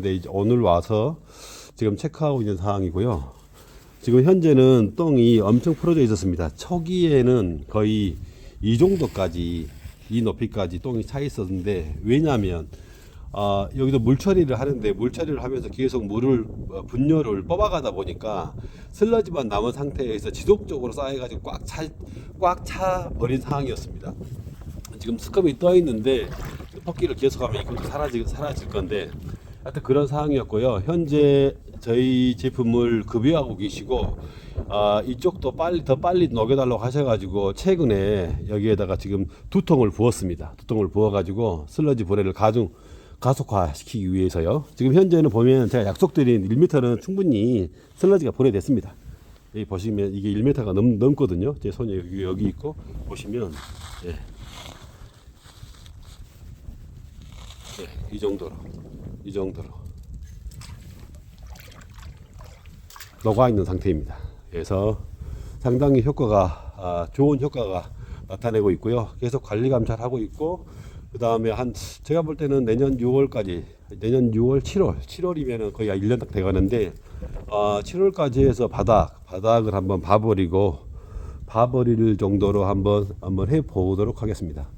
근데 이제 오늘 와서 지금 체크하고 있는 상황이고요. 지금 현재는 똥이 엄청 풀어져 있었습니다. 초기에는 거의 이 정도까지 이 높이까지 똥이 차 있었는데 왜냐하면 아, 여기도 물 처리를 하는데 물 처리를 하면서 계속 물을 어, 분뇨를 뽑아가다 보니까 슬러지만 남은 상태에서 지속적으로 쌓여가지고 꽉 차 꽉 차 버린 상황이었습니다. 지금 스컵이 떠 있는데 토끼를 계속하면 이것도 사라질 사라질 건데 하여튼 그런 상황이었고요. 현재 저희 제품을 급여하고 계시고 아, 이쪽도 빨리 더 빨리 녹여달라고 하셔가지고 최근에 여기에다가 지금 두 통을 부었습니다. 두 통을 부어가지고 슬러지 분해를 가중 가속화시키기 위해서요. 지금 현재는 보면 제가 약속드린 1m는 충분히 슬러지가 분해됐습니다. 여기 보시면 이게 1m가 넘, 넘거든요. 제 손이 여기, 여기 있고 보시면 예. 네, 이 정도로 이 정도로 녹아 있는 상태입니다. 그래서 상당히 효과가 아, 좋은 효과가 나타내고 있고요. 계속 관리 감찰하고 있고 그 다음에 한 제가 볼 때는 내년 6월까지 내년 6월 7월 7월이면은 거의 1년 딱 돼가는데 아, 7월까지 해서 바닥 바닥을 한번 봐버리고 봐버릴 정도로 한번 한번 해 보도록 하겠습니다.